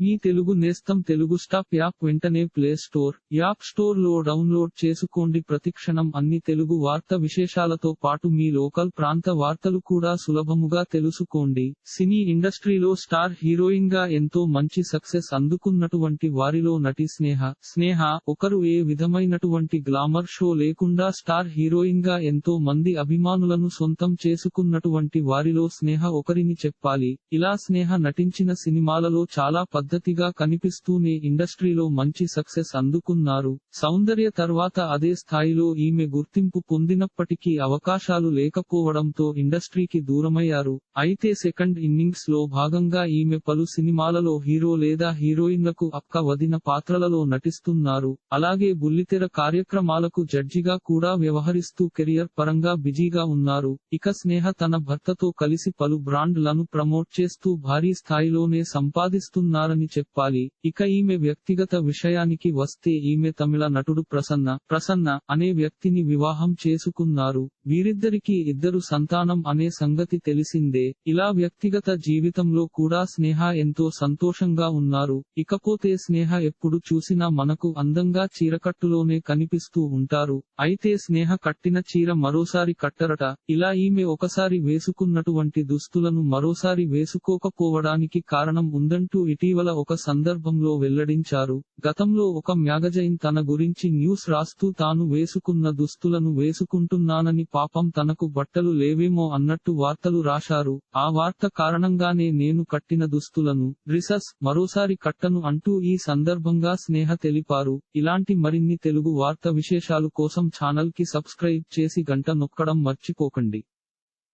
మీ తెలుగు నేస్తం Telugu stop app వెంటనే play store app స్టోర్లో డౌన్లోడ్ చేసుకోండి. ప్రతిక్షణం అన్ని తెలుగు వార్త విశేషాలతో పాటు మీ లోకల్ ప్రాంత వార్తలు కూడా సులభముగా తెలుసుకోండి. సినీ ఇండస్ట్రీలో స్టార్ హీరోయిన్గా ఎంతో మంచి సక్సెస్ అందుకున్నటువంటి వారిలో నటి స్నేహ స్నేహ ఒకరు ఏ విధమైనటువంటి గ్లామర్ షో లేకుండా స్టార్ హీరోయిన్గా ఎంతో మంది అభిమానులను సొంతం చేసుకున్నటువంటి వారిలో స్నేహ ఒకరిని చెప్పాలి. ఇలా స్నేహ నటించిన సినిమాలలో చాలా పద్ధతిగా కనిపిస్తూనే ఇండస్ట్రీలో మంచి సక్సెస్ అందుకున్నారు. సౌందర్య తర్వాత అదే స్థాయిలో ఈమె గుర్తింపు పొందినప్పటికీ అవకాశాలు లేకపోవడంతో ఇండస్ట్రీకి దూరమయ్యారు. అయితే సెకండ్ ఇన్నింగ్స్లో భాగంగా ఈమె పలు సినిమాలలో హీరో లేదా హీరోయిన్లకు అక్క వదిన పాత్రలలో నటిస్తున్నారు. అలాగే బుల్లితెర కార్యక్రమాలకు జడ్జిగా కూడా వ్యవహరిస్తూ కెరియర్ పరంగా బిజీగా ఉన్నారు. ఇక స్నేహ తన భర్తతో కలిసి పలు బ్రాండ్లను ప్రమోట్ చేస్తూ భారీ స్థాయిలోనే సంపాదిస్తున్నారని అని చెప్పాలి. ఇక ఈమె వ్యక్తిగత విషయానికి వస్తే ఈమె తమిళ నటుడు ప్రసన్న ప్రసన్న అనే వ్యక్తిని వివాహం చేసుకున్నారు. వీరిద్దరికీ ఇద్దరు సంతానం అనే సంగతి తెలిసిందే. ఇలా వ్యక్తిగత జీవితంలో కూడా స్నేహ ఎంతో సంతోషంగా ఉన్నారు. ఇకపోతే స్నేహ ఎప్పుడు చూసినా మనకు అందంగా చీరకట్టులోనే కనిపిస్తూ ఉంటారు. అయితే స్నేహ కట్టిన చీర మరోసారి కట్టరట. ఇలా ఈమె ఒకసారి వేసుకున్నటువంటి దుస్తులను మరోసారి వేసుకోకపోవడానికి కారణం ఉందంటూ ఇటీవల ఒక సందర్భంలో వెల్లడించారు గతంలో ఒక మ్యాగజైన్ తన గురించి న్యూస్ రాస్తూ తాను వేసుకున్న దుస్తులను వేసుకుంటున్నానని పాపం తనకు బట్టలు లేవేమో అన్నట్టు వార్తలు రాశారు. ఆ వార్త కారణంగానే నేను కట్టిన దుస్తులను రిసస్ మరోసారి కట్టను అంటూ ఈ సందర్భంగా స్నేహ తెలిపారు. ఇలాంటి మరిన్ని తెలుగు వార్త విశేషాలు కోసం ఛానల్కి సబ్స్క్రైబ్ చేసి గంట నొక్కడం మర్చిపోకండి.